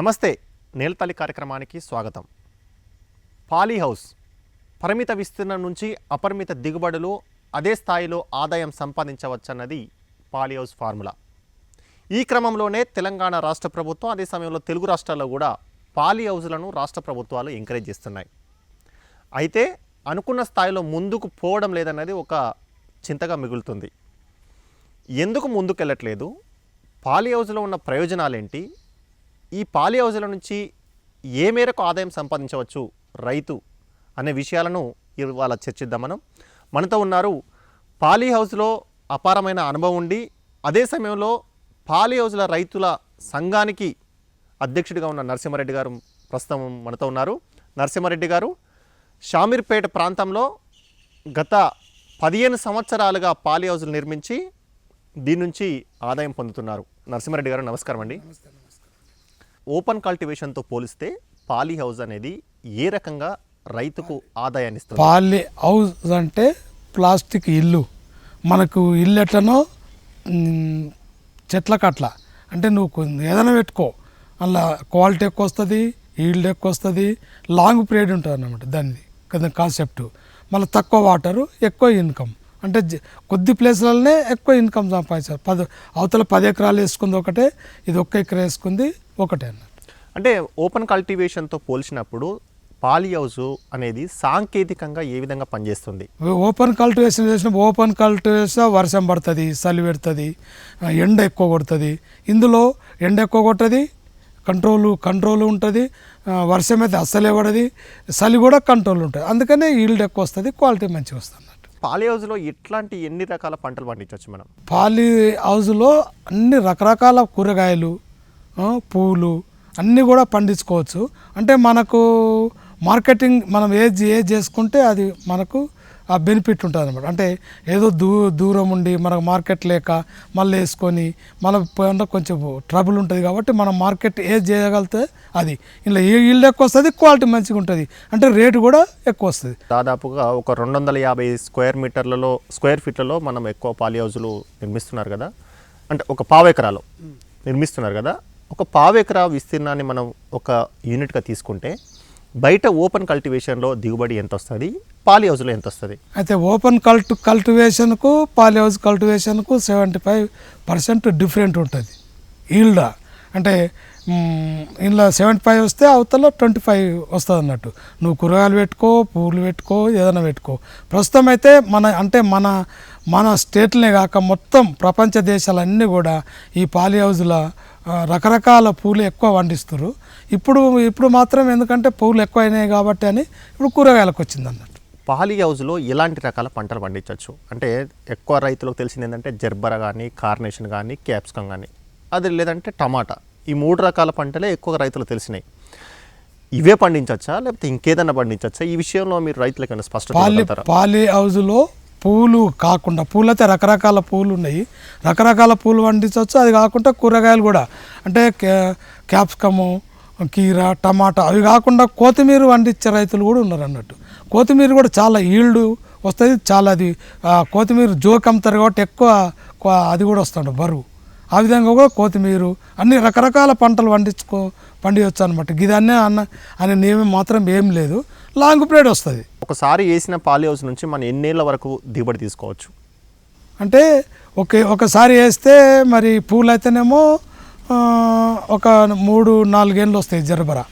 నమస్తే నేలతల్లి కార్యక్రమానికి స్వాగతం. పాలీ హౌస్ పరిమిత విస్తీర్ణం నుంచి అపరిమిత దిగుబడులు అదే స్థాయిలో ఆదాయం సంపాదించవచ్చన్నది పాలీ హౌస్ ఫార్ములా. ఈ క్రమంలోనే తెలంగాణ రాష్ట్ర ప్రభుత్వం అదే సమయంలో తెలుగు రాష్ట్రాల్లో కూడా పాలీ హౌస్లను రాష్ట్ర ప్రభుత్వాలు ఎంకరేజ్ చేస్తున్నాయి. అయితే అనుకున్న స్థాయిలో ముందుకు పోవడం లేదన్నది ఒక చింతగా మిగులుతుంది. ఎందుకు ముందుకెళ్ళట్లేదు? పాలీ హౌస్లో ఉన్న ప్రయోజనాలేంటి? ఈ పాలి హౌస్ల నుంచి ఏ మేరకు ఆదాయం సంపాదించవచ్చు రైతు అనే విషయాలను ఇవాళ చర్చిద్దాం మనం. మనతో ఉన్నారు పాలీ హౌస్లో అపారమైన అనుభవం ఉండి అదే సమయంలో పాలీ హౌస్ల రైతుల సంఘానికి అధ్యక్షుడిగా ఉన్న నరసింహారెడ్డి గారు ప్రస్తుతం మనతో ఉన్నారు. నరసింహారెడ్డి గారు షామీర్పేట ప్రాంతంలో గత పదిహేను సంవత్సరాలుగా పాలీ హౌస్లు నిర్మించి దీని నుంచి ఆదాయం పొందుతున్నారు. నరసింహారెడ్డి గారు నమస్కారం. అండి ఓపెన్ కల్టివేషన్తో పోలిస్తే పాలీ హౌస్ అనేది ఏ రకంగా రైతుకు ఆదాయాన్ని ఇస్తుంది పాలీ హౌస్ అంటే ప్లాస్టిక్ ఇల్లు. మనకు ఇల్లు ఎట్లనో మ్, అంటే నువ్వు ఏదైనా పెట్టుకో. అలా క్వాలిటీ ఎక్కువ వస్తుంది ఈల్డ్ ఎక్కువ వస్తుంది లాంగ్ పీరియడ్ ఉంటుంది అన్నమాట దాన్ని కదా కాన్సెప్ట్ మళ్ళీ తక్కువ వాటరు ఎక్కువ ఇన్కమ్ అంటే జ- కొద్ది ప్లేస్లలోనే ఎక్కువ ఇన్కమ్ సంపాదించారు. పది అవతల పది ఎకరాలు వేసుకుంది ఒకటే ఇది ఒక్క ఎకరా వేసుకుంది ఒకటే అన్నట్టు అంటే ఓపెన్ కల్టివేషన్తో పోల్చినప్పుడు పాలీ హౌస్ అనేది సాంకేతికంగా ఏ విధంగా పనిచేస్తుంది? ఓపెన్ కల్టివేషన్ చేసిన ఓపెన్ కల్టివేషన్ వర్షం పడుతుంది చలి పెడుతుంది ఎండ ఎక్కువ కొడుతుంది. ఇందులో ఎండ ఎక్కువ కొట్టది కంట్రోల్ కంట్రోల్ ఉంటుంది వర్షం అయితే అస్సలే పడది చలి కూడా కంట్రోల్ ఉంటుంది. అందుకనే ఈల్డ్ ఎక్కువ వస్తుంది క్వాలిటీ మంచిగా వస్తుంది. పాలీ హౌస్లో ఎట్లాంటి ఎన్ని రకాల పంటలు పండించవచ్చు మనం పాలి హౌస్లో అన్ని రకరకాల కూరగాయలు పూలు అన్నీ కూడా పండించుకోవచ్చు. అంటే మనకు మార్కెటింగ్ మనం ఏది ఏది చేసుకుంటే అది మనకు ఆ బెనిఫిట్ ఉంటుంది అనమాట అంటే ఏదో దూ దూరం ఉండి మనకు మార్కెట్ లేక మళ్ళీ వేసుకొని మళ్ళీ పోయినా కొంచెం ట్రబుల్ ఉంటుంది కాబట్టి మనం మార్కెట్ ఏది చేయగలిగితే అది. ఇలా ఏ ఇల్లు ఎక్కువ వస్తుంది క్వాలిటీ మంచిగా ఉంటుంది. అంటే రేటు కూడా ఎక్కువ వస్తుంది. దాదాపుగా ఒక రెండు వందల యాభై స్క్వేర్ మీటర్లలో స్క్వేర్ ఫీట్లలో మనం ఎక్కువ పాలీ హౌజులు నిర్మిస్తున్నారు కదా. అంటే ఒక పావెకరాలో నిర్మిస్తున్నారు కదా. ఒక పావెకరా విస్తీర్ణాన్ని మనం ఒక యూనిట్గా తీసుకుంటే బయట ఓపెన్ కల్టివేషన్లో దిగుబడి ఎంత వస్తుంది పాలి హౌస్లో ఎంత వస్తుంది అయితే ఓపెన్ కల్ట్ కల్టివేషన్కు పాలి హౌస్ కల్టివేషన్కు సెవెంటీ ఫైవ్ పర్సెంట్ డిఫరెంట్ ఉంటుంది. ఈల్డ్. అంటే ఇందులో సెవెంటీ ఫైవ్ వస్తే అవతల ట్వంటీ ఫైవ్ వస్తుంది అన్నట్టు నువ్వు కూరగాయలు పెట్టుకో పూలు పెట్టుకో ఏదైనా పెట్టుకో. ప్రస్తుతం అయితే మన అంటే మన మన స్టేట్లనే కాక మొత్తం ప్రపంచ దేశాలన్నీ కూడా ఈ పాలి హౌజుల రకరకాల పూలు ఎక్కువ పండిస్తారు ఇప్పుడు ఇప్పుడు మాత్రం ఎందుకంటే పూలు ఎక్కువ అయినాయి కాబట్టి అని ఇప్పుడు కూరగాయలకు వచ్చింది అన్నట్టు పాలీ హౌస్లో ఎలాంటి రకాల పంటలు పండించవచ్చు అంటే ఎక్కువ రైతులకు తెలిసింది ఏంటంటే జర్బర కానీ కార్నేషన్ కానీ క్యాప్సికం కానీ అది లేదంటే టమాటా. ఈ మూడు రకాల పంటలే ఎక్కువ రైతులకు తెలిసినాయి. ఇవే పండించవచ్చా లేకపోతే ఇంకేదైనా పండించవచ్చా ఈ విషయంలో మీరు రైతులకు స్పష్టత పాలి ఇవ్వగలుగుతారా? పూలు కాకుండా పూలు అయితే రకరకాల పూలు ఉన్నాయి. రకరకాల పూలు పండించవచ్చు అది కాకుండా కూరగాయలు కూడా. అంటే క్యా- క్యాప్సికము కీర టమాటా అవి కాకుండా కొత్తిమీర పండించే రైతులు కూడా ఉన్నారు అన్నట్టు. కొత్తిమీర కూడా చాలా ఈల్డ్ వస్తుంది. చాలా అది కొత్తిమీర జోకి అమ్ముతారు కాబట్టి ఎక్కువ అది కూడా వస్తుంది బరువు. ఆ విధంగా కూడా కొత్తిమీర అన్ని రకరకాల పంటలు పండించుకో పండించవచ్చు అనమాట గిదన్నే అన్న అనే నియమం మాత్రం ఏం లేదు. లాంగ్ పీరియడ్ వస్తుంది. ఒకసారి వేసిన పాలీ హౌస్ నుంచి మనం ఎన్నేళ్ళ వరకు దిగుబడి తీసుకోవచ్చు? అంటే ఒకే ఒకసారి వేస్తే మరి పూలు అయితేనేమో ఒక మూడు నాలుగేళ్ళు వస్తాయి జరబరా.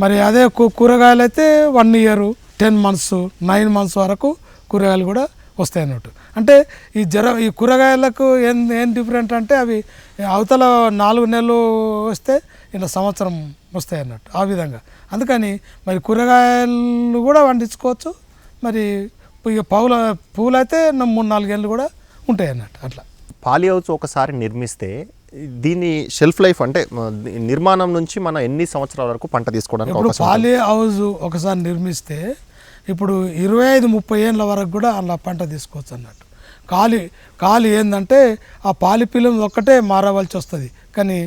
మరి అదే కూరగాయలు అయితే one year ten months nine months వరకు కూరగాయలు కూడా వస్తాయి అన్నట్టు. అంటే ఈ జర ఈ కూరగాయలకు ఏం ఏం డిఫరెంట్ అంటే అవి అవతల నాలుగు నెలలు వస్తే ఇలా సంవత్సరం వస్తాయి అన్నట్టు ఆ విధంగా. అందుకని మరి కూరగాయలు కూడా పండించుకోవచ్చు. మరి ఇక పౌల పూలు అయితే మూడు నాలుగేళ్ళు కూడా ఉంటాయి అన్నట్టు అట్లా. పాలీ హౌస్ ఒకసారి నిర్మిస్తే దీని షెల్ఫ్ లైఫ్ అంటే నిర్మాణం నుంచి మనం ఎన్ని సంవత్సరాల వరకు పంట తీసుకోవడానికి పాలి హౌస్ ఒకసారి నిర్మిస్తే ఇప్పుడు ఇరవై ఐదు ముప్పై ఏళ్ళ వరకు కూడా అలా పంట తీసుకోవచ్చు అన్నట్టు. కాలి కాలి ఏంటంటే ఆ పాలిపిల్లం ఒక్కటే మారవలసి వస్తుంది. కానీ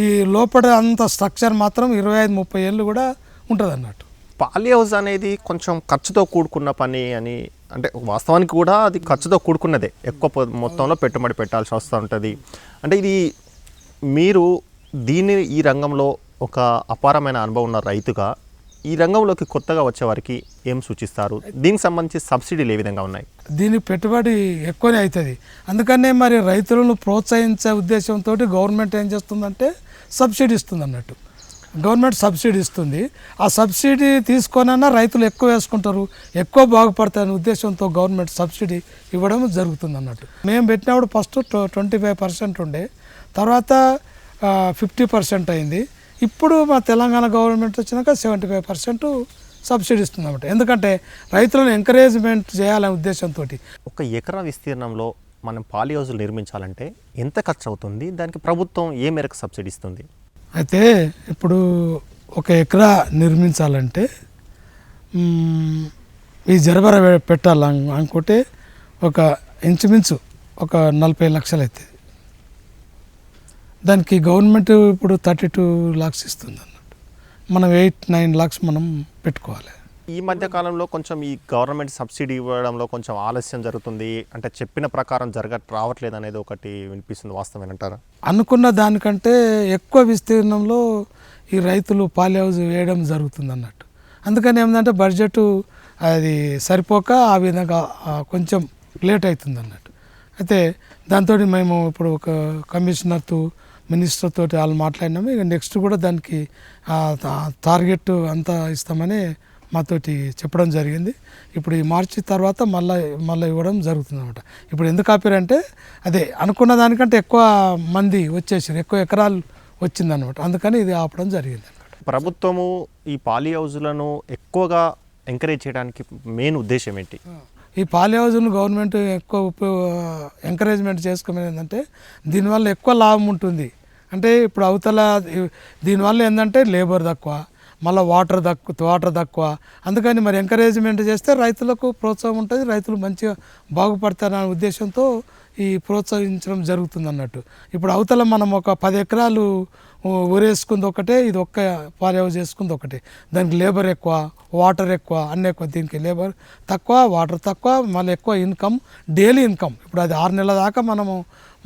ఈ లోపల అంత స్ట్రక్చర్ మాత్రం ఇరవై ఐదు ముప్పై ఏళ్ళు కూడా ఉంటుంది అన్నట్టు. పాలిహౌస్ అనేది కొంచెం ఖర్చుతో కూడుకున్న పని అని అంటే వాస్తవానికి కూడా అది ఖర్చుతో కూడుకున్నదే. ఎక్కువ మొత్తంలో పెట్టుబడి పెట్టాల్సి వస్తూ ఉంటుంది. అంటే ఇది మీరు దీన్ని ఈ రంగంలో ఒక అపారమైన అనుభవం ఉన్న రైతుగా ఈ రంగంలోకి కొత్తగా వచ్చేవారికి ఏం సూచిస్తారు? దీనికి సంబంధించి సబ్సిడీలు ఏ విధంగా ఉన్నాయి? దీనికి పెట్టుబడి ఎక్కువనే అవుతుంది. అందుకనే మరి రైతులను ప్రోత్సహించే ఉద్దేశంతో గవర్నమెంట్ ఏం చేస్తుందంటే సబ్సిడీ ఇస్తుంది అన్నట్టు గవర్నమెంట్ సబ్సిడీ ఇస్తుంది. ఆ సబ్సిడీ తీసుకొనన్నా రైతులు ఎక్కువ వేసుకుంటారు ఎక్కువ బాగుపడతారనే ఉద్దేశంతో గవర్నమెంట్ సబ్సిడీ ఇవ్వడం జరుగుతుంది అన్నట్టు మేము పెట్టినప్పుడు ఫస్ట్ ట్వంటీ ఫైవ్ పర్సెంట్ ఉండే తర్వాత ఫిఫ్టీ పర్సెంట్ అయింది. ఇప్పుడు మా తెలంగాణ గవర్నమెంట్ వచ్చినాక సెవెంటీ ఫైవ్ పర్సెంట్ సబ్సిడీ ఇస్తుంది అన్నమాట ఎందుకంటే రైతులను ఎంకరేజ్మెంట్ చేయాలనే ఉద్దేశంతో ఒక ఎకరా విస్తీర్ణంలో మనం పాలి హౌజులు నిర్మించాలంటే ఎంత ఖర్చు అవుతుంది దానికి ప్రభుత్వం ఏ మేరకు సబ్సిడీ ఇస్తుంది? అయితే ఇప్పుడు ఒక ఎకరా నిర్మించాలంటే ఈ జరబర పెట్టాలి అను- అనుకుంటే ఒక ఇంచుమించు ఒక నలభై లక్షలు అవుతుంది దానికి గవర్నమెంట్ ఇప్పుడు థర్టీ టూ లాక్స్ ఇస్తుంది అన్నట్టు మనం ఎయిట్ నైన్ లాక్స్ మనం పెట్టుకోవాలి. ఈ మధ్య కాలంలో కొంచెం ఈ గవర్నమెంట్ సబ్సిడీ ఇవ్వడంలో కొంచెం ఆలస్యం జరుగుతుంది. అంటే చెప్పిన ప్రకారం జరగ రావట్లేదు అనేది ఒకటి వినిపిస్తుంది వాస్తవేనంటారా అనుకున్న దానికంటే ఎక్కువ విస్తీర్ణంలో ఈ రైతులు పాలి హౌస్ వేయడం జరుగుతుంది అన్నట్టు అందుకని ఏంటంటే బడ్జెట్ అది సరిపోక ఆ విధంగా కొంచెం లేట్ అవుతుంది అన్నట్టు అయితే దాంతో మేము ఇప్పుడు ఒక కమిషనర్తో మినిస్టర్ తోటి వాళ్ళు మాట్లాడినాము. ఇక నెక్స్ట్ కూడా దానికి టార్గెట్ అంతా ఇస్తామని మాతోటి చెప్పడం జరిగింది. ఇప్పుడు ఈ మార్చి తర్వాత మళ్ళీ మళ్ళీ ఇవ్వడం జరుగుతుంది అనమాట ఇప్పుడు ఎందుకు ఆపారంటే అదే అనుకున్న దానికంటే ఎక్కువ మంది వచ్చేసారు ఎక్కువ ఎకరాలు వచ్చిందనమాట అందుకని ఇది ఆపడం జరిగింది అనమాట ప్రభుత్వము ఈ పాలి హౌజులను ఎక్కువగా ఎంకరేజ్ చేయడానికి మెయిన్ ఉద్దేశం ఏంటి? ఈ పాలి హౌజులను గవర్నమెంట్ ఎక్కువ ఎంకరేజ్మెంట్ చేసుకోమని ఏంటంటే దీనివల్ల ఎక్కువ లాభం ఉంటుంది. అంటే ఇప్పుడు అవతల దీనివల్ల ఏంటంటే లేబర్ తక్కువ మళ్ళీ వాటర్ తక్కువ వాటర్ తక్కువ. అందుకని మరి ఎంకరేజ్మెంట్ చేస్తే రైతులకు ప్రోత్సాహం ఉంటుంది రైతులు మంచిగా బాగుపడతారనే ఉద్దేశంతో ఈ ప్రోత్సహించడం జరుగుతుంది అన్నట్టు ఇప్పుడు అవతల మనం ఒక పది ఎకరాలు ఊరేసుకుంది ఒకటే ఇది ఒక్క పాలేవ చేసుకుంది ఒకటే. దానికి లేబర్ ఎక్కువ వాటర్ ఎక్కువ అన్నీ ఎక్కువ. దీనికి లేబర్ తక్కువ వాటర్ తక్కువ మళ్ళీ ఎక్కువ ఇన్కమ్ డైలీ ఇన్కమ్. ఇప్పుడు అది ఆరు నెలల దాకా మనము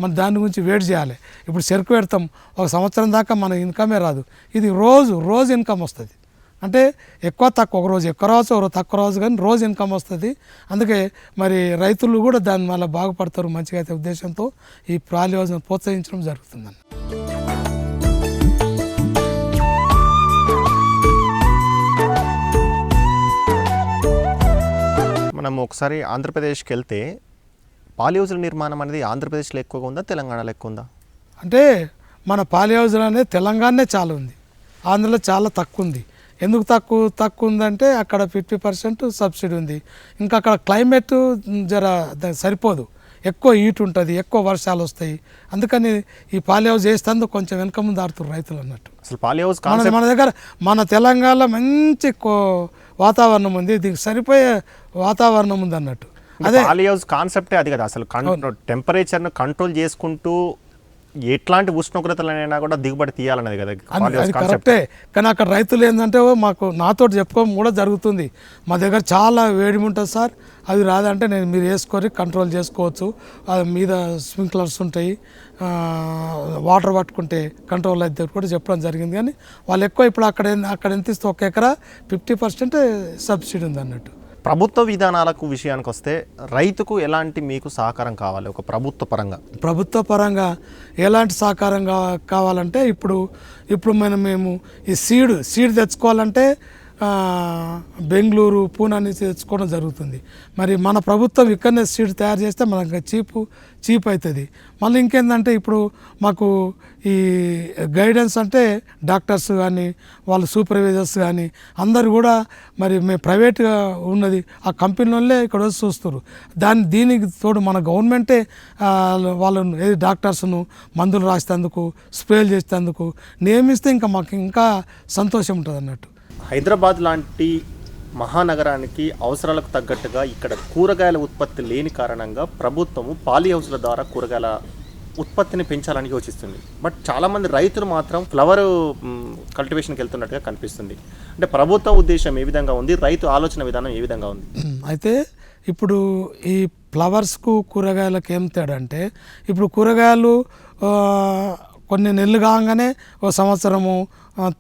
మన దాని గురించి వెయిట్ చేయాలి. ఇప్పుడు చెరుకు పెడతాం ఒక సంవత్సరం దాకా మన ఇన్కమే రాదు. ఇది రోజు రోజు ఇన్కమ్ వస్తుంది. అంటే ఎక్కువ తక్కువ ఒక రోజు ఎక్కువ రావచ్చు ఒక రోజు తక్కువ రావచ్చు కానీ రోజు ఇన్కమ్ వస్తుంది. అందుకే మరి రైతులు కూడా దాని వల్ల బాగుపడతారు మంచిగా అయితే ఉద్దేశంతో ఈ ప్రాలి యోజన ప్రోత్సహించడం జరుగుతుందన్న. మనం ఒకసారి ఆంధ్రప్రదేశ్కి వెళ్తే పాలి హౌజుల నిర్మాణం అనేది ఆంధ్రప్రదేశ్లో ఎక్కువగా ఉందా తెలంగాణలో ఎక్కువ ఉందా? అంటే మన పాలి హౌజులు అనేది తెలంగాణనే చాలా ఉంది. ఆంధ్రలో చాలా తక్కువ ఉంది. ఎందుకు తక్కువ తక్కువ ఉందంటే అక్కడ ఫిఫ్టీ పర్సెంట్ సబ్సిడీ ఉంది. ఇంకా అక్కడ క్లైమేట్ జర సరిపోదు. ఎక్కువ హీట్ ఉంటుంది ఎక్కువ వర్షాలు వస్తాయి. అందుకని ఈ పాలి హౌస్ చేస్తేందుకు కొంచెం వెనక ముందు ఆడుతున్నారు రైతులు అన్నట్టు. అసలు పాలి హౌస్ మన మన దగ్గర మన తెలంగాణలో మంచి వాతావరణం ఉంది. దీనికి సరిపోయే వాతావరణం ఉంది అన్నట్టు. అదే. పాలి హౌస్ కాన్సెప్టే అది కదా. అసలు టెంపరేచర్ను కంట్రోల్ చేసుకుంటూ ఎట్లాంటి ఉష్ణోగ్రతలైనా కూడా దిగుబడి తీయాలనేది కదా అది కరెక్టే. కానీ అక్కడ రైతులు ఏంటంటే "ఓ, మాకు నాతో చెప్పుకోవడం కూడా జరుగుతుంది. మా దగ్గర చాలా వేడి ఉంటుంది సార్. అవి రాదంటే నేను మీరు వేసుకొని కంట్రోల్ చేసుకోవచ్చు. అది మీద స్ప్రింక్లర్స్ ఉంటాయి. వాటర్ పట్టుకుంటే కంట్రోల్ అయితే కూడా చెప్పడం జరిగింది. కానీ వాళ్ళు ఎక్కువ ఇప్పుడు అక్కడ అక్కడ ఎంత ఇస్తే ఒక ఎకరా ఫిఫ్టీ పర్సెంట్ సబ్సిడీ ఉంది అన్నట్టు. ప్రభుత్వ విధానాలకు విషయానికి వస్తే రైతుకు ఎలాంటి మీకు సహకారం కావాలి? ఒక ప్రభుత్వ పరంగా. ప్రభుత్వ పరంగా ఎలాంటి సహకారం కావాలంటే ఇప్పుడు ఇప్పుడు మనం మేము ఈ సీడ్ సీడ్ తెచ్చుకోవాలంటే బెంగళూరు పూనా నుంచి తెచ్చుకోవడం జరుగుతుంది. మరి మన ప్రభుత్వం ఇక్కడనే సీడ్ తయారు చేస్తే మనకు చీపు చీప్ అవుతుంది మళ్ళీ ఇంకేంటంటే ఇప్పుడు మాకు ఈ గైడెన్స్ అంటే డాక్టర్స్ కానీ వాళ్ళ సూపర్వైజర్స్ కానీ అందరు కూడా మరి మేము ప్రైవేట్గా ఉన్నది ఆ కంపెనీలోనే ఇక్కడ వచ్చి చూస్తారు దాని దీనికి తోడు మన గవర్నమెంటే వాళ్ళను ఏది డాక్టర్స్ను మందులు రాసేందుకు స్ప్రేలు చేసేందుకు నియమిస్తే ఇంకా మాకు ఇంకా సంతోషం ఉంటుంది అన్నట్టు హైదరాబాద్ లాంటి మహానగరానికి అవసరాలకు తగ్గట్టుగా ఇక్కడ కూరగాయల ఉత్పత్తి లేని కారణంగా ప్రభుత్వము పాలీ హౌస్ల ద్వారా కూరగాయల ఉత్పత్తిని పెంచాలని యోచిస్తుంది. బట్ చాలామంది రైతులు మాత్రం ఫ్లవర్ కల్టివేషన్కి వెళ్తున్నట్టుగా కనిపిస్తుంది. అంటే ప్రభుత్వ ఉద్దేశం ఏ విధంగా ఉంది? రైతు ఆలోచన విధానం ఏ విధంగా ఉంది? అయితే ఇప్పుడు ఈ ఫ్లవర్స్కు కూరగాయలకు ఏం తేడా అంటే ఇప్పుడు కూరగాయలు కొన్ని నెలలు కాగానే ఓ సంవత్సరము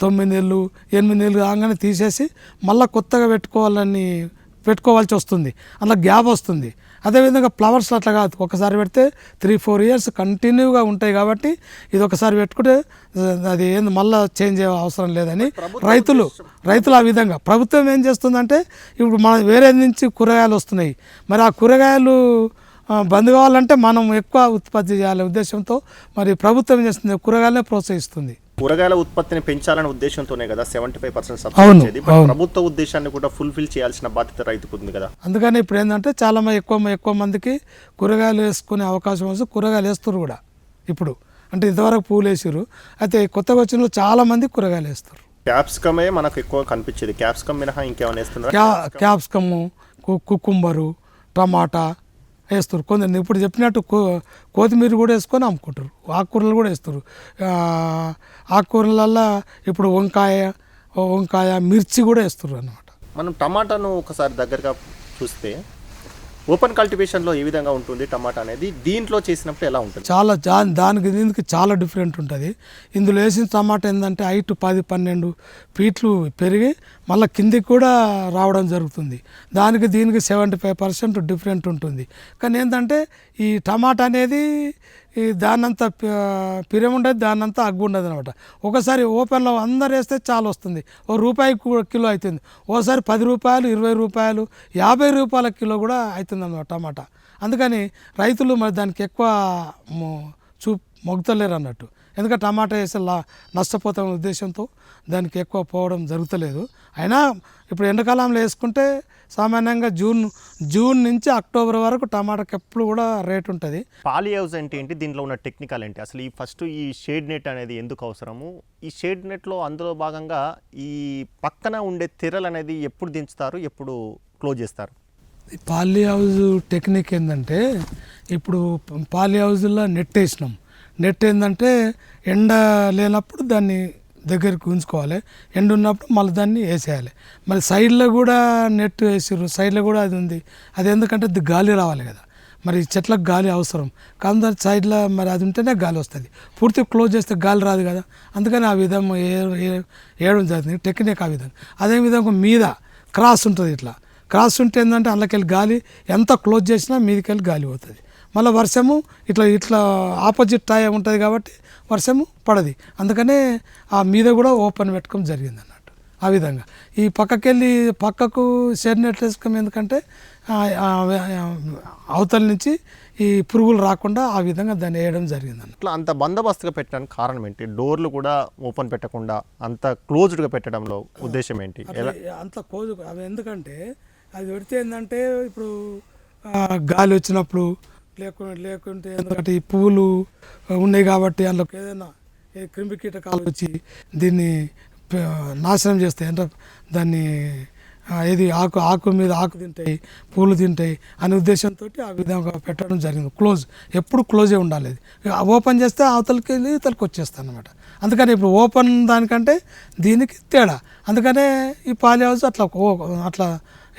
తొమ్మిది నెలలు ఎనిమిది నెలలు కాగానే తీసేసి మళ్ళీ కొత్తగా పెట్టుకోవాలని పెట్టుకోవాల్సి వస్తుంది. అలా గ్యాప్ వస్తుంది. అదేవిధంగా ఫ్లవర్స్ అట్లా కాదు. ఒకసారి పెడితే త్రీ ఫోర్ ఇయర్స్ కంటిన్యూగా ఉంటాయి కాబట్టి ఇది ఒకసారి పెట్టుకుంటే అది ఏంది మళ్ళీ చేంజ్ అయ్యే అవసరం లేదని రైతులు రైతులు ఆ విధంగా ప్రభుత్వం ఏం చేస్తుందంటే ఇప్పుడు మన వేరే నుంచి కూరగాయలు వస్తున్నాయి. మరి ఆ కూరగాయలు బంద్ కావాలంటే మనం ఎక్కువ ఉత్పత్తి చేయాలనే ఉద్దేశంతో మరి ప్రభుత్వం చేస్తుంది? కూరగాయలనే ప్రోత్సహిస్తుంది. కూరగాయల ఉత్పత్తిని పెంచాలనే ఉద్దేశంతోనే కదా సెవెంటీ ఫైవ్ పర్సెంట్ సబ్సిడీ. ప్రభుత్వ ఉద్దేశాన్ని కూడా ఫుల్ఫిల్ చేయాల్సిన బాధ్యత రైతుకు ఉంది కదా. అందుకని ఇప్పుడు ఏంటంటే చాలా మంది ఎక్కువ ఎక్కువ మందికి కూరగాయలు వేసుకునే అవకాశం వస్తే కూరగాయలు వేస్తారు కూడా ఇప్పుడు. అంటే ఇంతవరకు పూలు వేసారు అయితే కొత్తగా వచ్చిన చాలా మంది కూరగాయలు వేస్తారు. క్యాప్సికమే మనకు ఎక్కువ కనిపించేది. క్యాప్సికమ్ మినహా ఇంకేమైనా వేస్తున్నారా? క్యా క్యాప్సికము కు- కుకుంబరు టమాటా వేస్తారు. కొందరు ఇప్పుడు చెప్పినట్టు కో కొత్తిమీర కూడా వేసుకొని అమ్ముకుంటారు. ఆకుకూరలు కూడా వేస్తారు. ఆకుకూరలల్లో ఇప్పుడు వంకాయ వంకాయ మిర్చి కూడా వేస్తారు అన్నమాట. మనం టమాటాను ఒకసారి దగ్గరగా చూస్తే ఓపెన్ కల్టివేషన్లో ఏ విధంగా ఉంటుంది టమాటా అనేది దీంట్లో చేసినప్పుడు ఎలా ఉంటుంది? చాలా దానికి దీనికి చాలా డిఫరెంట్ ఉంటుంది. ఇందులో వేసిన టమాటా ఏంటంటే హైట్ పది పన్నెండు ఫీట్లు పెరిగి మళ్ళీ కిందికి కూడా రావడం జరుగుతుంది. దానికి దీనికి సెవెంటీ ఫైవ్ పర్సెంట్ డిఫరెంట్ ఉంటుంది. కానీ ఏంటంటే ఈ టమాటా అనేది ఈ దాన్నంతా పిరం ఉండదు దాన్నంతా అగ్గు ఉండదు అనమాట ఒకసారి ఓపెన్లో అందరు వేస్తే చాలా వస్తుంది. ఓ రూపాయి కిలో అవుతుంది ఓసారి పది రూపాయలు ఇరవై రూపాయలు యాభై రూపాయల కిలో కూడా అవుతుంది అన్నమాట టమాటా. అందుకని రైతులు మరి దానికి ఎక్కువ చూ మొగ్గుతలేరు అన్నట్టు. ఎందుకంటే టమాటా వేస్తే లా నష్టపోతామనే ఉద్దేశంతో దానికి ఎక్కువ పోవడం జరుగుతలేదు. అయినా ఇప్పుడు ఎండాకాలంలో వేసుకుంటే సామాన్యంగా జూన్ జూన్ నుంచి అక్టోబర్ వరకు టమాటాకి ఎప్పుడు కూడా రేట్ ఉంటుంది. పాలీ హౌస్ అంటే ఏంటి? దీంట్లో ఉన్న టెక్నికల్ ఏంటి? అసలు ఈ ఫస్ట్ ఈ షేడ్ నెట్ అనేది ఎందుకు అవసరము? ఈ షేడ్ నెట్లో అందులో భాగంగా ఈ పక్కన ఉండే తెరలు అనేది ఎప్పుడు దించుతారు? ఎప్పుడు క్లోజ్ చేస్తారు? ఈ పాలీ హౌస్ టెక్నిక్ ఏంటంటే ఇప్పుడు పాలీ హౌస్లో నెట్ వేసినాం. నెట్ ఏంటంటే ఎండ లేనప్పుడు దాన్ని దగ్గరికి ఉంచుకోవాలి. ఎండ ఉన్నప్పుడు మళ్ళీ దాన్ని వేసేయాలి. మరి సైడ్లో కూడా నెట్ వేసారు సైడ్లో కూడా అది ఉంది. అది ఎందుకంటే గాలి రావాలి కదా. మరి చెట్లకు గాలి అవసరం. కానీ దాని సైడ్లో మరి అది ఉంటేనే గాలి వస్తుంది. పూర్తి క్లోజ్ చేస్తే గాలి రాదు కదా. అందుకని ఆ విధం ఏ- వేయడం జరుగుతుంది. టెక్నిక్ ఆ విధంగా అదే విధంగా మీద క్రాస్ ఉంటుంది ఇట్లా. క్రాస్ ఉంటే ఏంటంటే అందులోకెళ్ళి గాలి ఎంత క్లోజ్ చేసినా మీదకెళ్ళి గాలి పోతుంది. మళ్ళీ వర్షము ఇట్లా ఇట్లా ఆపోజిట్ టాయ్ ఉంటుంది కాబట్టి వర్షము పడది. అందుకనే ఆ మీద కూడా ఓపెన్ పెట్టుకోవడం జరిగింది అన్నట్టు ఆ విధంగా. ఈ పక్కకెళ్ళి పక్కకు షెడ్ నెట్ వేసుకోం ఎందుకంటే అవతల నుంచి ఈ పురుగులు రాకుండా ఆ విధంగా దాన్ని వేయడం జరిగింది ఇట్లా అంత బందోబస్తుగా పెట్టడానికి కారణం ఏంటి? డోర్లు కూడా ఓపెన్ పెట్టకుండా అంత క్లోజ్డ్గా పెట్టడంలో ఉద్దేశం ఏంటి? అంత కోజు అవి ఎందుకంటే అది పెడితే ఏంటంటే ఇప్పుడు గాలి వచ్చినప్పుడు లేకుంటే లేకుంటే ఎందుకంటే ఈ పువ్వులు ఉన్నాయి కాబట్టి అందులో ఏదైనా క్రిమి కీటకాలు వచ్చి దీన్ని నాశనం చేస్తాయి. అంటే దాన్ని ఏది ఆకు ఆకు మీద ఆకు తింటాయి పూలు తింటాయి అనే ఉద్దేశంతో ఆ విధంగా పెట్టడం జరిగింది. క్లోజ్ ఎప్పుడు క్లోజే ఉండాలి ఓపెన్ చేస్తే అవతలకి వెళ్ళి ఇతలకి వచ్చేస్తాను అనమాట అందుకని ఇప్పుడు ఓపెన్ దానికంటే దీనికి తేడా. అందుకనే ఈ పాలి హౌస్ అట్లా అట్లా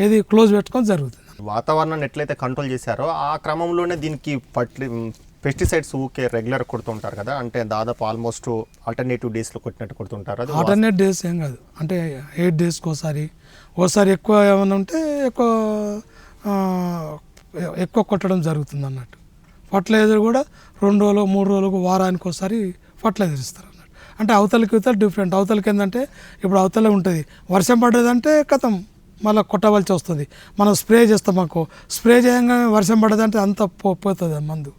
ఏది క్లోజ్ పెట్టుకొని జరుగుతుంది. వాతావరణాన్ని ఎట్లయితే కంట్రోల్ చేశారో ఆ క్రమంలోనే దీనికి ఫర్టి పెస్టిసైడ్స్ ఊకే రెగ్యులర్ కొడుతుంటారు కదా. అంటే దాదాపు ఆల్మోస్ట్ ఆల్టర్నేటివ్ డేస్లో కొట్టినట్టు కొడుతుంటారు. అది ఆల్టర్నేట్ డేస్ ఏం కాదు. అంటే ఎయిట్ డేస్కి ఒకసారి. ఓసారి ఎక్కువ ఏమైనా ఉంటే ఎక్కువ ఎక్కువ కొట్టడం జరుగుతుంది అన్నట్టు ఫర్టిలైజర్ కూడా రెండు రోజులు మూడు రోజులకు వారానికి ఒకసారి ఫర్టిలైజర్ ఇస్తారు అన్నట్టు అంటే అవతలకి ఇవతల డిఫరెంట్ అవతలకి ఏంటంటే ఇప్పుడు అవతల ఉంటుంది. వర్షం పడ్డదంటే కథం. మళ్ళీ కొట్టవలసి వస్తుంది. మనం స్ప్రే చేస్తాం మాకు. స్ప్రే చేయగానే వర్షం పడ్డదంటే అంత పో పోతుంది మందు.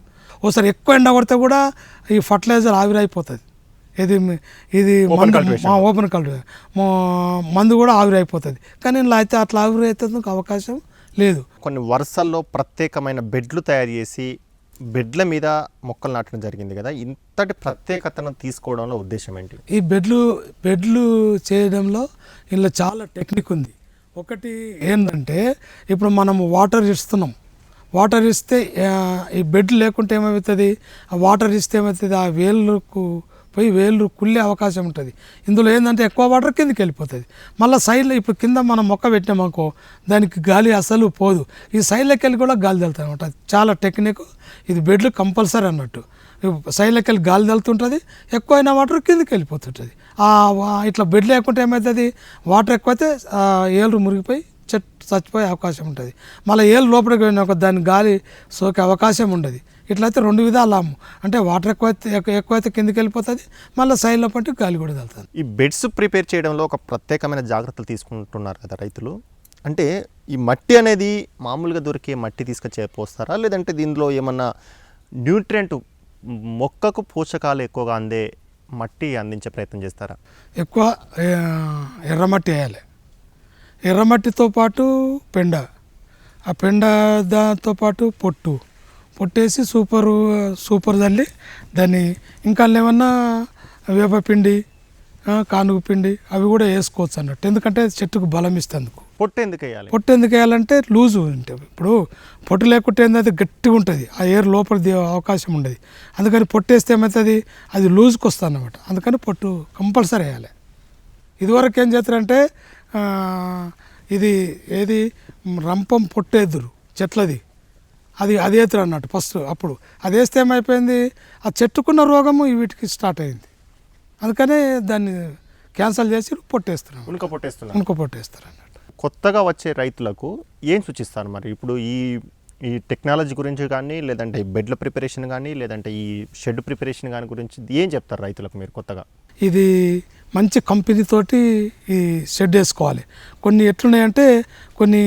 ఒకసారి ఎక్కువ ఎండ కొడితే కూడా ఈ ఫర్టిలైజర్ ఆవిరైపోతుంది. ఇది ఇది ఓపెన్ కల్టివేషన్ మందు కూడా ఆవిరైపోతుంది. కానీ ఇలా అయితే అట్లా ఆవిరైతే అవకాశం లేదు. కొన్ని వరుసల్లో ప్రత్యేకమైన బెడ్లు తయారు చేసి బెడ్ల మీద మొక్కలు నాటడం జరిగింది కదా. ఇంతటి ప్రత్యేకతను తీసుకోవడంలో ఉద్దేశం ఏంటి? ఈ బెడ్లు బెడ్లు చేయడంలో ఇందులో చాలా టెక్నిక్ ఉంది. ఒకటి ఏంటంటే ఇప్పుడు మనం వాటర్ ఇస్తున్నాం. వాటర్ ఇస్తే ఈ బెడ్ లేకుంటే ఏమవుతుంది? ఆ వాటర్ ఇస్తే ఏమవుతుంది? ఆ వేళ్ళకు పోయి వేళ్ళు కుళ్ళే అవకాశం ఉంటుంది. ఇందులో ఏంటంటే ఎక్కువ వాటర్ కిందకి వెళ్ళిపోతుంది. మళ్ళీ సైడ్లో ఇప్పుడు కింద మనం మొక్క పెట్టినామనుకో దానికి గాలి అసలు పోదు. ఈ సైడ్లోకి వెళ్ళి కూడా గాలి వెళ్తాయి అనమాట. చాలా టెక్నిక్. ఇది బెడ్లు కంపల్సరీ అన్నట్టు. సైడ్లోకి వెళ్ళి గాలి తగులుతుంటుంది ఎక్కువ వాటర్ కిందకి వెళ్ళిపోతుంటుంది. ఇట్లా బెడ్ లేకుంటే ఏమవుతుంది వాటర్ ఎక్కువైతే ఏళ్ళు మురిగిపోయి చెట్టు చచ్చిపోయే అవకాశం ఉంటుంది. మళ్ళీ ఏళ్ళు లోపలికి పోయినాక దాని గాలి సోకే అవకాశం ఉండదు. ఇట్లయితే రెండు విధాలు లాభం అంటే వాటర్ ఎక్కువైతే ఎక్కువ- ఎక్కువైతే కిందకి వెళ్ళిపోతుంది మళ్ళీ సైడ్లో పట్టి గాలి కూడా వెళ్తుంది ఈ బెడ్స్ ప్రిపేర్ చేయడంలో ఒక ప్రత్యేకమైన జాగ్రత్తలు తీసుకుంటున్నారు కదా రైతులు? అంటే ఈ మట్టి అనేది మామూలుగా దొరికే మట్టి తీసుకొచ్చి పోస్తారా? లేదంటే దీనిలో ఏమన్నా న్యూట్రియంట్ మొక్కకు పోషకాలు ఎక్కువగా అందే మట్టి అందించే ప్రయత్నం చేస్తారా? ఎక్కువ ఎర్రమట్టి వేయాలి. ఎర్రమట్టితో పాటు పెండ. ఆ పెండ దాంతో పాటు పొట్టు. పొట్టేసి సూపరు సూపర్ చల్లి దాన్ని ఇంకా ఏమన్నా వేపపిండి కానుగు పిండి అవి కూడా వేసుకోవచ్చు అన్నట్టు. ఎందుకంటే చెట్టుకు బలం ఇస్తేందుకు. పొట్టు ఎందుకు వేయాలి? పొట్టు ఎందుకు వేయాలంటే లూజు ఉంటుంది ఇప్పుడు పొట్టు లేకుంటే ఏంటంటే గట్టిగా ఉంటుంది. ఆ ఎయిర్ లోపల అవకాశం ఉండదు. అందుకని పొట్టు వేస్తే ఏమవుతుంది? అది లూజ్కి వస్తుంది అన్నమాట అందుకని పొట్టు కంపల్సరీ వేయాలి. ఇదివరకు ఏం చేస్తారంటే ఇది ఏది? రంపం పొట్టేదురు చెట్లది. అది అది వేస్తారు అన్నట్టు ఫస్ట్ అప్పుడు. అది వేస్తే ఏమైపోయింది? ఆ చెట్టుకున్న రోగము వీటికి స్టార్ట్ అయింది. అందుకనే దాన్ని క్యాన్సల్ చేసి పొట్టేస్తున్నాం. ఉనుక పొట్టేస్తున్నారు ఉనుక పొట్టేస్తారు అన్నట్టు. కొత్తగా వచ్చే రైతులకు ఏం సూచిస్తారు మరి? ఇప్పుడు ఈ ఈ టెక్నాలజీ గురించి కానీ లేదంటే ఈ బెడ్ల ప్రిపరేషన్ కానీ లేదంటే ఈ షెడ్ ప్రిపరేషన్ కానీ గురించి ఏం చెప్తారు రైతులకు మీరు కొత్తగా? ఇది మంచి కంపెనీ తోటి ఈ షెడ్ వేసుకోవాలి. కొన్ని ఎట్లున్నాయంటే కొన్ని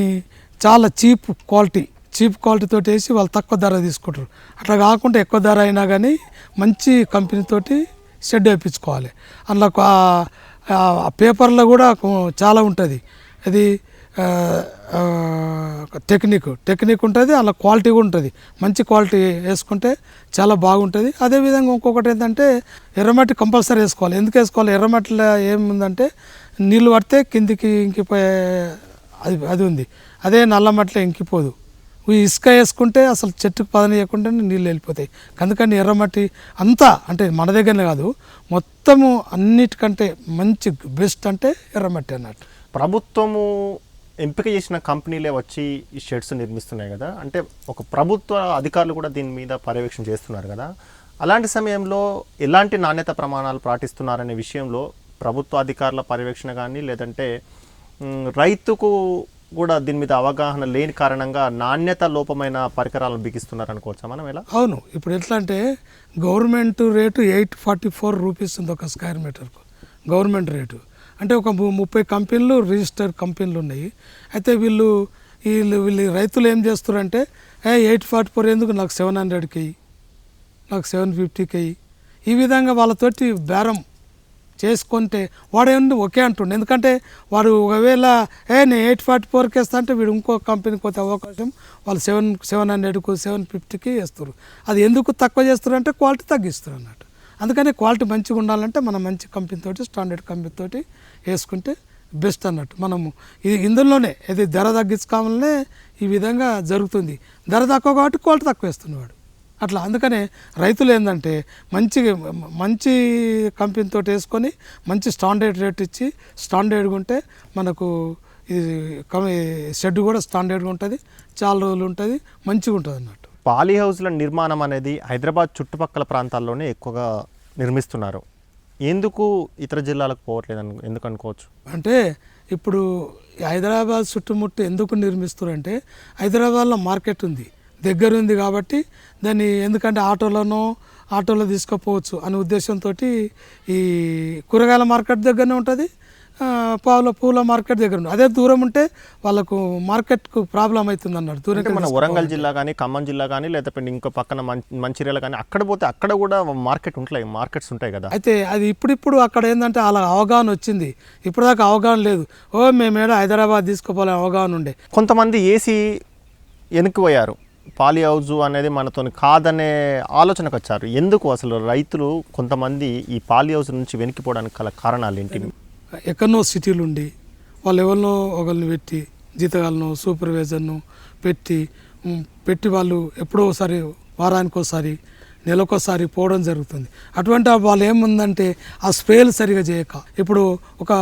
చాలా చీప్ క్వాలిటీ చీప్ క్వాలిటీ తోటి వేసి వాళ్ళు తక్కువ ధర తీసుకుంటారు. అట్లా కాకుండా ఎక్కువ ధర అయినా కానీ మంచి కంపెనీ తోటి షెడ్ వేయించుకోవాలి. అందులో ఆ- పేపర్లో కూడా చాలా ఉంటుంది. అది టెక్నిక్ టెక్నిక్ ఉంటుంది అలా క్వాలిటీ కూడా ఉంటుంది. మంచి క్వాలిటీ వేసుకుంటే చాలా బాగుంటుంది. అదేవిధంగా ఇంకొకటి ఏంటంటే ఎర్రమట్టి కంపల్సరీ వేసుకోవాలి. ఎందుకు వేసుకోవాలి? ఎర్రమట్టిలో ఏముందంటే నీళ్ళు పడితే కిందికి ఇంకిపోయే అది అది ఉంది. అదే నల్ల మట్టిలో ఇంకిపోదు. ఇసుక వేసుకుంటే అసలు చెట్టుకు పదనియకుండానే నీళ్ళు వెళ్ళిపోతాయి. అందుకని ఎర్రమట్టి అంతా అంటే మన దగ్గరనే కాదు మొత్తము అన్నిటికంటే మంచి బెస్ట్ అంటే ఎర్రమట్టి అన్నట్టు. ప్రభుత్వము ఎంపిక చేసిన కంపెనీలే వచ్చి ఈ షెడ్స్ నిర్మిస్తున్నాయి కదా. అంటే ఒక ప్రభుత్వ అధికారులు కూడా దీని మీద పర్యవేక్షణ చేస్తున్నారు కదా. అలాంటి సమయంలో ఎలాంటి నాణ్యత ప్రమాణాలు పాటిస్తున్నారనే విషయంలో ప్రభుత్వ అధికారుల పర్యవేక్షణ కానీ లేదంటే రైతుకు కూడా దీని మీద అవగాహన లేని కారణంగా నాణ్యత లోపమైన పరికరాలను బిగిస్తున్నారు అనుకోవచ్చా మనం ఎలా అవును. ఇప్పుడు ఎట్లా అంటే government rate eight forty four rupees ఉంది ఒక స్క్వేర్ మీటర్కు. Government rate. అంటే ఒక ముప్పై కంపెనీలు రిజిస్టర్డ్ కంపెనీలు ఉన్నాయి. అయితే వీళ్ళు వీళ్ళు వీళ్ళు రైతులు ఏం చేస్తారంటే ఏ ఎయిట్ ఫార్టీ ఫోర్ ఎందుకు? నాకు సెవెన్ హండ్రెడ్కి నాకు సెవెన్ ఫిఫ్టీకి. ఈ విధంగా వాళ్ళతోటి బేరం. చేసుకుంటే వాడు ఏంటి ఒకే అంటుండే. ఎందుకంటే వాడు ఒకవేళ ఏ నేను ఎయిట్ ఫార్టీ ఫోర్కి వేస్తా అంటే వీడు ఇంకో కంపెనీకి పోతే అవకాశం వాళ్ళు సెవెన్ సెవెన్ హండ్రెడ్కు సెవెన్ ఫిఫ్టీకి వేస్తారు. అది ఎందుకు తక్కువ చేస్తారు అంటే క్వాలిటీ తగ్గిస్తారు అన్నట్టు. అందుకని క్వాలిటీ మంచిగా ఉండాలంటే మనం మంచి కంపెనీతోటి స్టాండర్డ్ కంపెనీతోటి వేసుకుంటే బెస్ట్ అన్నట్టు. మనము ఇది ఇందులోనే ఇది ధర తగ్గించుకోవాలనే ఈ విధంగా జరుగుతుంది. ధర తక్కువ కాబట్టి క్వాలిటీ తక్కువ వేస్తున్నవాడు అట్లా. అందుకనే రైతులు ఏంటంటే మంచి మంచి కంపెనీతో వేసుకొని మంచి స్టాండర్డ్ రేట్ ఇచ్చి స్టాండర్డ్గా ఉంటే మనకు ఇది షెడ్ కూడా స్టాండర్డ్గా ఉంటుంది చాలా రోజులు ఉంటుంది మంచిగా ఉంటుంది అన్నట్టు. పాలీ హౌస్ల నిర్మాణం అనేది హైదరాబాద్ చుట్టుపక్కల ప్రాంతాల్లోనే ఎక్కువగా నిర్మిస్తున్నారు. ఎందుకు ఇతర జిల్లాలకు పోవట్లేదు ఎందుకు అనుకోవచ్చు? అంటే ఇప్పుడు హైదరాబాద్ చుట్టుముట్టు ఎందుకు నిర్మిస్తారంటే హైదరాబాద్లో మార్కెట్ ఉంది. దగ్గర ఉంది కాబట్టి దాన్ని ఎందుకంటే ఆటోలోనో ఆటోలో తీసుకుపోవచ్చు అనే ఉద్దేశంతో ఈ కూరగాయల మార్కెట్ దగ్గరనే ఉంటుంది. పావుల పూల మార్కెట్ దగ్గర ఉంది అదే దూరం ఉంటే వాళ్ళకు మార్కెట్కు ప్రాబ్లం అవుతుంది అన్నారు దూరం మన వరంగల్ జిల్లా కానీ ఖమ్మం జిల్లా కానీ లేకపోతే ఇంకో పక్కన మంచిర్యాల కానీ అక్కడ పోతే అక్కడ కూడా మార్కెట్ ఉంటాయి మార్కెట్స్ ఉంటాయి కదా. అయితే అది ఇప్పుడిప్పుడు అక్కడ ఏంటంటే అలా అవగాహన వచ్చింది. ఇప్పటిదాకా అవగాహన లేదు. ఓ మేమేడ హైదరాబాద్ తీసుకుపోలే అవగాహన ఉండే. కొంతమంది ఏసీ వెనక్కిపోయారు పాలీ హౌజ్ అనేది మనతో కాదనే ఆలోచనకు వచ్చారు ఎందుకు అసలు రైతులు కొంతమంది ఈ పాలీ హౌజ్ నుంచి వెనికిపోవడానికి గల కారణాలు ఏంటి ఎక్కడనో సిటీలు ఉండి వాళ్ళు ఎవరినో ఒకరిని పెట్టి జీతగాలను సూపర్వైజర్ను పెట్టి పెట్టి వాళ్ళు ఎప్పుడో ఒకసారి వారానికి ఒకసారి నెలకొకసారి పోవడం జరుగుతుంది. అటువంటి వాళ్ళు ఏముందంటే ఆ స్ప్రేలు సరిగా చేయక. ఇప్పుడు ఒక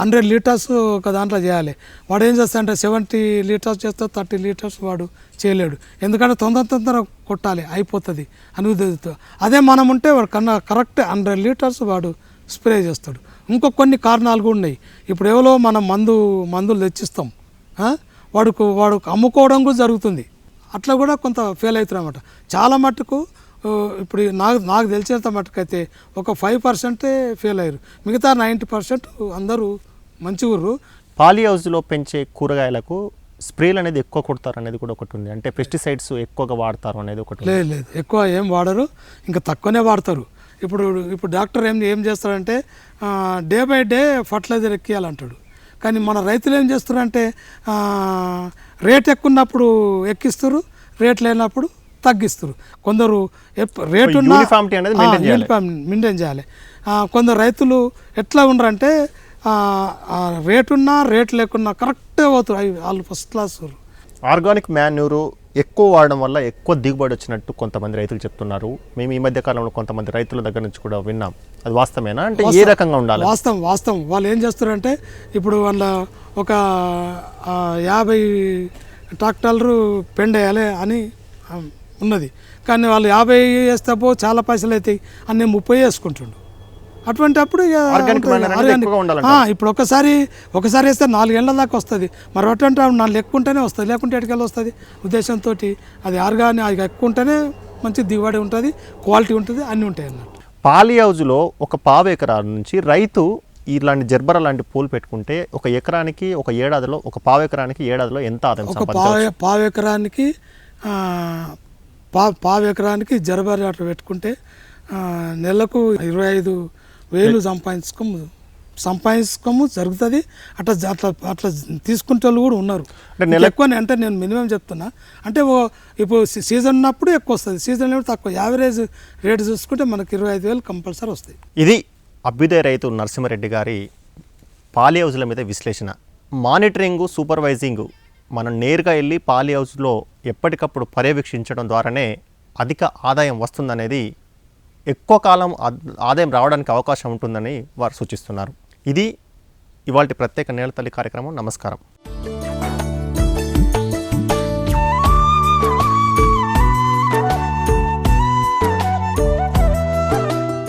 హండ్రెడ్ లీటర్స్ ఒక దాంట్లో చేయాలి. వాడు ఏం చేస్తాడంటే సెవెంటీ లీటర్స్ చేస్తే థర్టీ లీటర్స్ వాడు చేయలేడు. ఎందుకంటే తొందర తొందర కొట్టాలి అయిపోతుంది అని ఉద్దేశంతో అదే మనం ఉంటే వాడు కన్నా కరెక్ట్ హండ్రెడ్ లీటర్స్ వాడు స్ప్రే చేస్తాడు. ఇంకో కొన్ని కారణాలు కూడా ఉన్నాయి. ఇప్పుడు ఎవరో మనం మందు మందులు తెచ్చిస్తాం వాడుకు వాడుకు అమ్ముకోవడం కూడా జరుగుతుంది. అట్లా కూడా కొంత ఫెయిల్ అవుతున్నారు అనమాట చాలా మట్టుకు ఇప్పుడు నాకు నాకు తెలిసినంత మట్టుకైతే ఒక ఫైవ్ పర్సెంటే ఫెయిల్ అయ్యారు. మిగతా నైంటీ పర్సెంట్ అందరూ మంచిగుర్రు పాలీ హౌస్లో పెంచే కూరగాయలకు స్ప్రేలు అనేది ఎక్కువ కొడతారు అనేది కూడా ఒకటి ఉంది. అంటే పెస్టిసైడ్స్ ఎక్కువగా వాడతారు అనేది ఒకటి. లేదు లేదు. ఎక్కువ ఏం వాడరు. ఇంకా తక్కువనే వాడతారు. ఇప్పుడు ఇప్పుడు డాక్టర్ ఏం ఏం చేస్తాడంటే డే బై డే ఫర్టిలైజర్ ఎక్కియాలంటాడు. కానీ మన రైతులు ఏం చేస్తారంటే రేట్ ఎక్కువ ఉన్నప్పుడు ఎక్కిస్తారు రేట్ లేనప్పుడు తగ్గిస్తారు. కొందరు రేట్. మెయింటైన్ చేయాలి. కొందరు రైతులు ఎట్లా ఉండరంటే ఆ, రేట్ లేకున్నా కరెక్ట్గా పోతారు. అవి వాళ్ళు ఫస్ట్ క్లాస్ ఆర్గానిక్ మాన్యూరు ఎక్కువ వాడడం వల్ల ఎక్కువ దిగుబడి వచ్చినట్టు కొంతమంది రైతులు చెప్తున్నారు. మేము ఈ మధ్య కాలంలో కొంతమంది రైతుల దగ్గర నుంచి కూడా విన్నాం. అది వాస్తవేనా అంటే ఏ రకంగా ఉండాలి? వాస్తవం వాస్తవం. వాళ్ళు ఏం చేస్తారంటే ఇప్పుడు వాళ్ళ ఒక యాభై ట్రాక్టర్లు పెండేయాలి అని ఉన్నది. కానీ వాళ్ళు యాభై వేస్తే పో చాలా పైసలు అవుతాయి అని నేను ముప్పై వేసుకుంటుండు. అటువంటి అప్పుడు ఇప్పుడు ఒకసారి ఒకసారి వేస్తే నాలుగేళ్ళ దాకా వస్తుంది. మరి అటువంటి నాలుగు ఎక్కువ ఉంటేనే వస్తుంది. లేకుంటే ఎటుకెళ్ళి వస్తుంది? ఉద్దేశంతో అది ఆర్గానిక్ అది ఎక్కువ ఉంటేనే మంచి దిగుబడి ఉంటుంది క్వాలిటీ ఉంటుంది అన్నీ ఉంటాయి అన్నట్టు. పాలి హౌజ్లో ఒక పావు ఎకరా నుంచి రైతు ఇలాంటి జర్బర లాంటి పూలు పెట్టుకుంటే ఒక ఎకరానికి ఒక ఏడాదిలో ఒక పావు ఎకరానికి ఏడాదిలో ఎంత ఆదాయం పావు పావు ఎకరానికి పా పావు ఎకరానికి జరబరి అట్లా పెట్టుకుంటే నెలకు ఇరవై ఐదు వేలు సంపాదించుకోము సంపాదించుకోము జరుగుతుంది. అట్లా అట్లా అట్లా తీసుకుంటే వాళ్ళు కూడా ఉన్నారు. అంటే నెల- ఎక్కువ అంటే నేను మినిమం చెప్తున్నా. అంటే ఓ ఇప్పుడు సీజన్ ఉన్నప్పుడు ఎక్కువ వస్తుంది. సీజన్ లేనప్పుడు తక్కువ. యావరేజ్ రేట్ చూసుకుంటే మనకి ఇరవై ఐదు వేలు కంపల్సరీ వస్తాయి. ఇది అభ్యుదయ రైతు నరసింహారెడ్డి గారి పాలి హౌజ్ల మీద విశ్లేషణ. మానిటరింగ్ సూపర్వైజింగ్ మనం నేరుగా వెళ్ళి పాలి హౌస్లో ఎప్పటికప్పుడు పర్యవేక్షించడం ద్వారానే అధిక ఆదాయం వస్తుందనేది ఎక్కువ కాలం ఆదాయం రావడానికి అవకాశం ఉంటుందని వారు సూచిస్తున్నారు. ఇది ఇవాళ ప్రత్యేక నేలతల్లి కార్యక్రమం. నమస్కారం.